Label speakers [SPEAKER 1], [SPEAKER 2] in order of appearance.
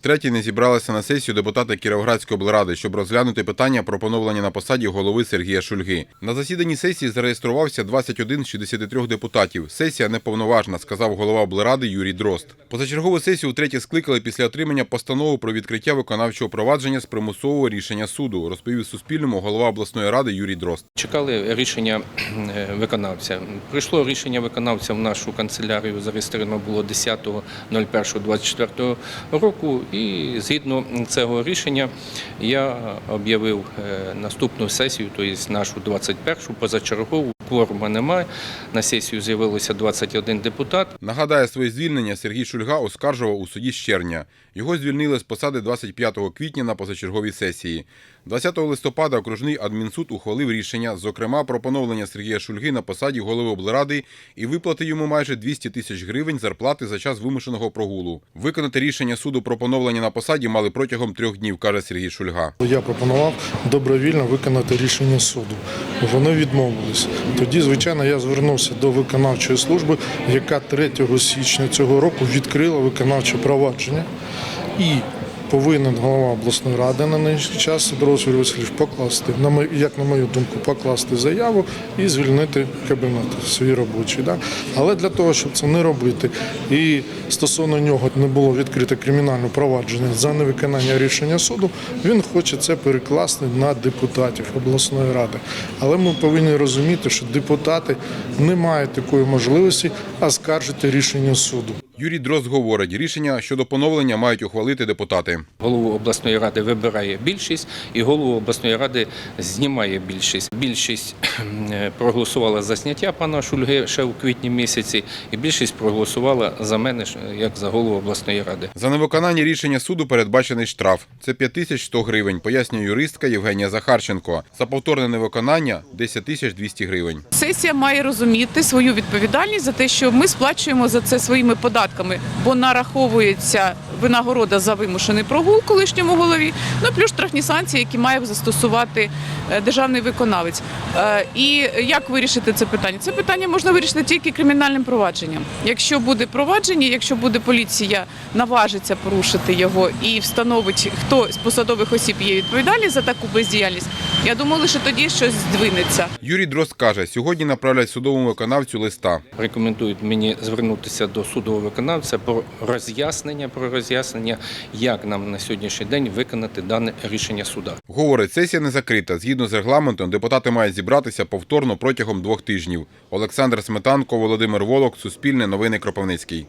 [SPEAKER 1] Третій не зібралися на сесію депутати Кіровоградської облради, щоб розглянути питання про поновлення на посаді голови Сергія Шульги. На засіданні сесії зареєструвався 21 з 63 депутатів. Сесія неповноважна, сказав голова облради Юрій Дрозд. Позачергову сесію втретє скликали після отримання постанови про відкриття виконавчого провадження з примусового рішення суду, розповів Суспільному голова обласної ради Юрій Дрозд.
[SPEAKER 2] Чекали рішення е, виконавця. Прийшло рішення виконавця в нашу канцелярію, зареєстровано було 10.01.24 року. Згідно цього рішення я об'явив е, наступну сесію, тобто нашу 21-шу, позачергову. Кворума немає. На сесію з'явилося 21 депутат.
[SPEAKER 1] Нагадає, своє звільнення Сергій Шульга оскаржував у суді з червня. Його звільнили з посади 25 квітня на позачерговій сесії. 20 листопада окружний адмінсуд ухвалив рішення, зокрема про поновлення Сергія Шульги на посаді голови облради і виплати йому майже 200 тисяч гривень зарплати за час вимушеного прогулу. Виконати рішення суду про поновлення на посаді мали протягом трьох днів, каже Сергій Шульга.
[SPEAKER 3] Я пропонував добровільно виконати рішення суду. Вони відмовились. Тоді, звичайно, я звернувся до виконавчої служби, яка 3 січня цього року відкрила виконавче провадження і повинен голова обласної ради на нинішній час Сидор Василь Васильович покласти, на як на мою думку, покласти заяву і звільнити кабінет свій робочий. Да? Але для того, щоб це не робити, і стосовно нього не було відкрите кримінальне провадження за невиконання рішення суду, він хоче це перекласти на депутатів обласної ради. Але ми повинні розуміти, що депутати не мають такої можливості оскаржити рішення суду.
[SPEAKER 1] Юрій Дрозд говорить, рішення щодо поновлення мають ухвалити депутати.
[SPEAKER 2] Голову обласної ради вибирає більшість, і голову обласної ради знімає більшість. Більшість е, проголосувала за зняття пана Шульги ще у квітні місяці, і більшість проголосувала за мене як за голову обласної ради.
[SPEAKER 1] За невиконання рішення суду передбачений штраф. Це 5100 гривень, пояснює юристка Євгенія Захарченко. За повторне невиконання 10 200 гривень.
[SPEAKER 4] Сесія має розуміти свою відповідальність за те, що ми сплачуємо за це своїми податками, бо нараховується винагорода за вимушений прогул колишньому голові, ну плюс штрафні санкції, які має застосувати е, державний виконавець. Е, І як вирішити це питання? Це питання можна вирішити тільки кримінальним провадженням. Якщо буде провадження, якщо буде поліція наважиться порушити його і встановить, хто з посадових осіб є відповідальний за таку бездіяльність, я думаю, лише тоді щось здвинеться.
[SPEAKER 1] Юрій Дрозд каже, сьогодні направлять судовому виконавцю листа.
[SPEAKER 2] Рекомендують мені звернутися до судового виконавця про роз'яснення, про роз'яснення, як нам на сьогоднішній день виконати дане рішення суда.
[SPEAKER 1] Говорить, сесія не закрита. Згідно з регламентом, депутати мають зібратися повторно протягом двох тижнів. Олександр Сметанко, Володимир Волок, Суспільне новини Кропивницький.